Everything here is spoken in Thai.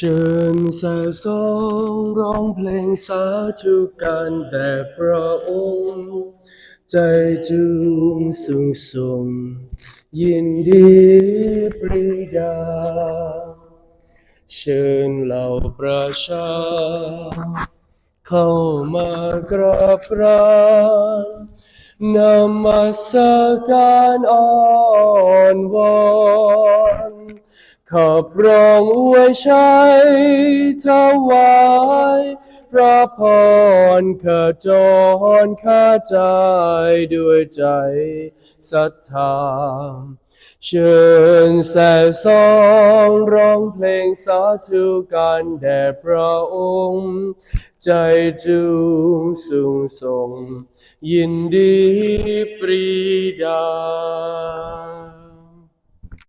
ชิญแส่สองร้องเพลงสาธุการแด่พระองค์ ใจจูงสูงส่งยินดีปรีดา เชิญเหล่าประชา เข้ามากราบรานนมัสการอ่อนวอน ขอบร้องอวยชัยถวายพระพรข้าจรข้าใจด้วยใจศรัทธาเชิญแส่สองร้องเพลงสาธุการแด่พระองค์ ใจจูงสูงส่ง ยินดีปรีดา